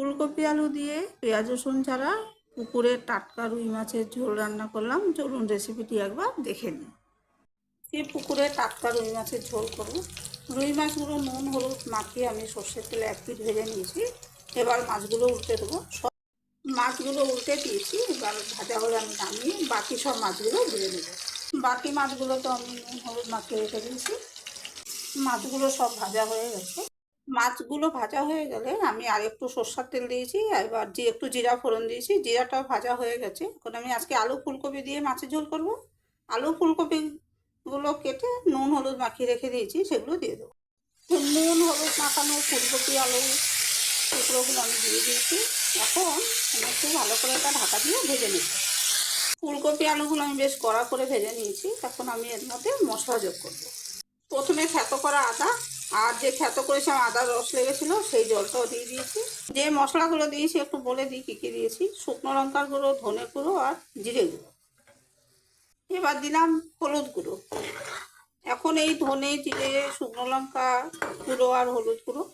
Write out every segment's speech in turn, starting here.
ফুলকপি আলু দিয়ে পেঁয়াজ রসুন ছাড়া পুকুরের টাটকা রুই মাছের ঝোল রান্না করলাম। চলুন রেসিপিটি একবার দেখে নিই। এই পুকুরে টাটকা রুই মাছের ঝোল করব। রুই মাছগুলো নুন, হলুদ মাখিয়ে আমি সর্ষের তেলে এক পিঠ ভেজে নিয়েছি। এবার মাছগুলো উল্টে দেবো। সব মাছগুলো উল্টে দিয়েছি। এবার ভাজা হলে আমি নামিয়ে বাকি সব মাছগুলো ভেজে দেবো। বাকি মাছগুলো তো আমি নুন, হলুদ মাখিয়ে রেখে দিয়েছি। মাছগুলো সব ভাজা হয়ে গেছে। মাছগুলো ভাজা হয়ে গেলে আমি আর একটু সর্ষার তেল দিয়েছি, এবার যে একটু জিরা ফোড়ন দিয়েছি, জিরাটাও ভাজা হয়ে গেছে। এখন আমি আজকে আলু ফুলকপি দিয়ে মাছের ঝোল করব। আলু ফুলকপিগুলো কেটে নুন হলুদ মাখিয়ে রেখে দিয়েছি, সেগুলো দিয়ে দেবো। নুন, হলুদ মাখানো ফুলকপি, আলু টুকরোগুলো আমি দিয়ে দিয়েছি। এখন একটু ভালো করে এটা ঢাকা দিয়ে ভেজে নিচ্ছি ফুলকপি আলুগুলো আমি বেশ কড়া করে ভেজে নিয়েছি, এখন আমি এর মধ্যে মশলা যোগ করব। প্রথমে খ্যাত করা আদা আর যে খ্যাত করেছিলাম আদার রস লেগেছিলো, সেই জলটাও দিয়ে দিয়েছি। যে মশলাগুলো দিয়েছি, একটু বলে দিই কী কী দিয়েছি। শুকনো লঙ্কার গুঁড়ো, ধনে গুঁড়ো আর জিরে গুঁড়ো। এবার দিলাম হলুদ গুঁড়ো। এখন এই ধনে, জিরে, শুকনো লঙ্কা গুঁড়ো আর হলুদ গুঁড়ো।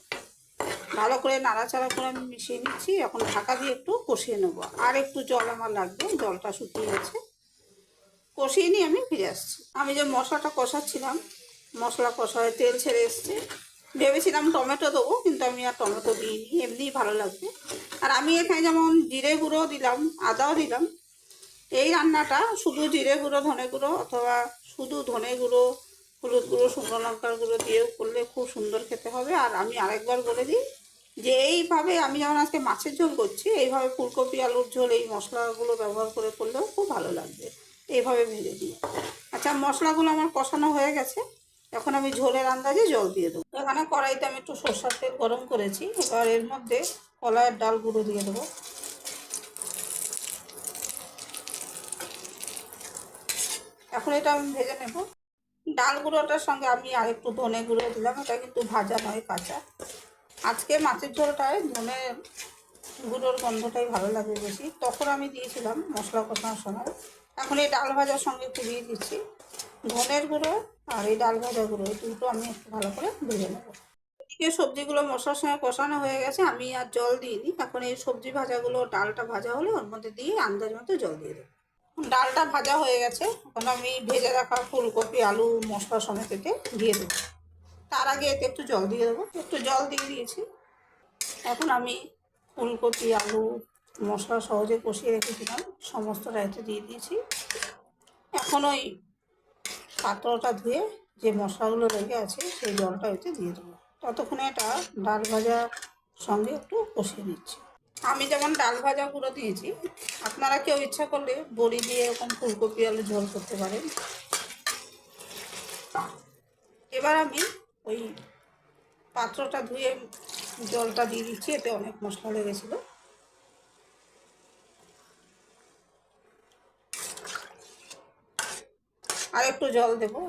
ভালো করে নাড়াচাড়া করে আমি মিশিয়ে নিচ্ছি। এখন ঢাকা দিয়ে একটু কষিয়ে নেব। আর একটু জল আমার লাগবে, জলটা শুকিয়ে গেছে। কষিয়ে নিয়ে আমি ফিরে আসছি। আমি যে মশলাটা কষাচ্ছিলাম মশলা কষায় তেল ছেড়ে এসছে। ভেবেছিলাম টমেটো দেবো, কিন্তু আমি আর টমেটো দিইনি, এমনিই ভালো লাগবে আর আমি এখানে যেমন জিরে গুঁড়ো দিলাম, আদাও দিলাম, এই রান্নাটা শুধু জিরে গুঁড়ো, ধনে গুঁড়ো অথবা শুধু ধনে গুঁড়ো, হলুদ গুঁড়ো, শুকনো লঙ্কার গুঁড়ো দিয়েও করলে খুব সুন্দর খেতে হবে। আর আমি আরেকবার বলে দিই যে এইভাবে আমি যেমন আজকে মাছের ঝোল করছি, এইভাবে ফুলকপি, আলুর ঝোল, এই মশলাগুলো ব্যবহার করে করলেও খুব ভালো লাগবে। এইভাবে ভেজে দিই। আচ্ছা মশলাগুলো আমার কষানো হয়ে গেছে। এখন আমি ঝোলের আন্দাজে জল দিয়ে দেবো। এখানে কড়াইতে আমি একটু সর্ষার তেল গরম করেছি। এবার এর মধ্যে কলাইয়ের ডাল গুঁড়ো দিয়ে দেবো। এখন এটা আমি ভেজে নেব। ডাল গুঁড়োটার সঙ্গে আমি আর একটু ধনে গুঁড়ো দিলাম। এটা কিন্তু ভাজা নয়, কাঁচা। আজকে মাছের ঝোলটায় ধনে গুঁড়োর গন্ধটাই ভালো লাগে বেশি। তখন আমি দিয়েছিলাম মশলা কষানোর সময়। এখন এই ডাল ভাজার সঙ্গে একটু দিয়ে দিচ্ছি। ধনের গুঁড়ো আর এই ডাল ভাজা গুঁড়ো, এই দুটো আমি একটু ভালো করে ভেজে নেব। এদিকে সবজিগুলো মশলার সঙ্গে কষানো হয়ে গেছে, আমি আর জল দিইনি। এখন এই সবজি ভাজাগুলো, ডালটা ভাজা হলে ওর মধ্যে দিয়ে আন্দাজ মতো জল দিয়ে দেবো। ডালটা ভাজা হয়ে গেছে, এখন আমি ভেজে রাখা ফুলকপি, আলু, মশলা সমেত এতে দিয়ে দেবো। তার আগে এতে একটু জল দিয়ে দেবো, একটু জল দিয়ে দিয়েছি। এখন আমি ফুলকপি, আলু, মশলা সহজে কষিয়ে রেখেছিলাম, সমস্তটা এতে দিয়ে দিয়েছি। এখন ওই পাত্রটা ধুয়ে যে মশলাগুলো লেগে আছে সেই জলটা এতে দিয়ে দেবো। ততক্ষণে এটা ডাল ভাজা সঙ্গে একটু কষিয়ে নিচ্ছি। আমি যেমন ডাল ভাজা গুঁড়ো দিয়েছি, আপনারা কেউ ইচ্ছা করলে বড়ি দিয়ে এরকম ফুলকপি আলু ঝোল করতে পারেন। এবার আমি ওই পাত্রটা ধুয়ে জলটা দিয়ে দিচ্ছি, এতে অনেক মশলা লেগেছিলো। আর একটু জল দেবো।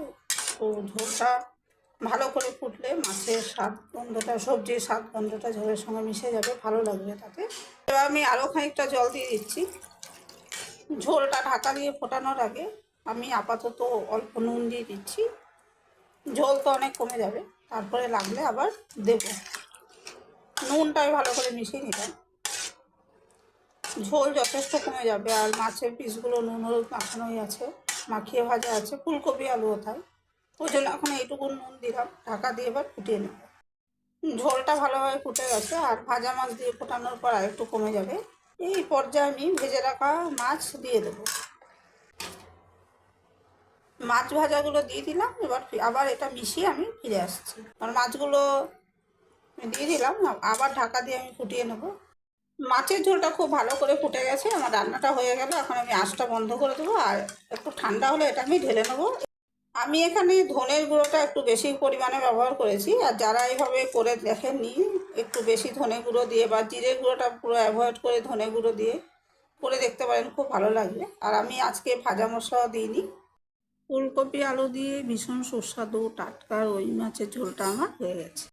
তো ঝোলটা ভালো করে ফুটলে মাছের স্বাদ গন্ধটা, সবজির স্বাদ গন্ধটা ঝোলের সঙ্গে মিশে যাবে, ভালো লাগবে তাতে। এবার আমি আরও খানিকটা জল দিয়ে দিচ্ছি। ঝোলটা ঢাকা দিয়ে ফোটানোর আগে আমি আপাতত অল্প নুন দিয়ে দিচ্ছি। ঝোল তো অনেক কমে যাবে, তারপরে লাগলে আবার দেব। নুনটাই ভালো করে মিশিয়ে নিলাম। ঝোল যথেষ্ট কমে যাবে আর মাছের পিসগুলো নুন, হলুদ মাখানোই আছে। মাখিয়ে ভাজা আছে, ফুলকপি, আলু ওথায় ওই জন্য এখন এইটুকু নুন দিলাম, ঢাকা দিয়ে এবার ফুটিয়ে নেব। ঝোলটা ভালোভাবে ফুটে গেছে, আর ভাজা মাছ দিয়ে ফোটানোর পর একটু কমে যাবে। এই পর্যায়ে আমি ভেজে রাখা মাছ দিয়ে দেবো। মাছ ভাজাগুলো দিয়ে দিলাম, এবার আবার এটা মিশিয়ে আমি ফিরে আসছি। আর মাছগুলো দিয়ে দিলাম, আবার ঢাকা দিয়ে আমি ফুটিয়ে নেব। মাছের ঝোলটা খুব ভালো করে ফুটে গেছে, আমার রান্নাটা হয়ে গেল, এখন আমি আঁচটা বন্ধ করে দেবো, আর একটু ঠান্ডা হলে এটা আমি ঢেলে নেব। আমি এখানে ধনের গুঁড়োটা একটু বেশি পরিমাণে ব্যবহার করেছি, আর যারা এইভাবে করে দেখেননি, একটু বেশি ধনে গুঁড়ো দিয়ে বা জিরে গুঁড়োটা পুরো অ্যাভয়েড করে ধনে গুঁড়ো দিয়ে করে দেখতে পারেন, খুব ভালো লাগবে। আর আমি আজকে ভাজা মশলাও দিইনি। ফুলকপি, আলু দিয়ে ভীষণ সুস্বাদু টাটকা রুই মাছের ঝোলটা আমার হয়ে গেছে।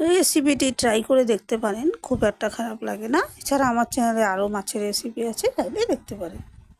রেসিপিটি ট্রাই করে দেখতে পারেন। খুব একটা খারাপ লাগে না। এছাড়া আমার চ্যানেলে আরও মাছের রেসিপি আছে, চাইলে দেখতে পারেন।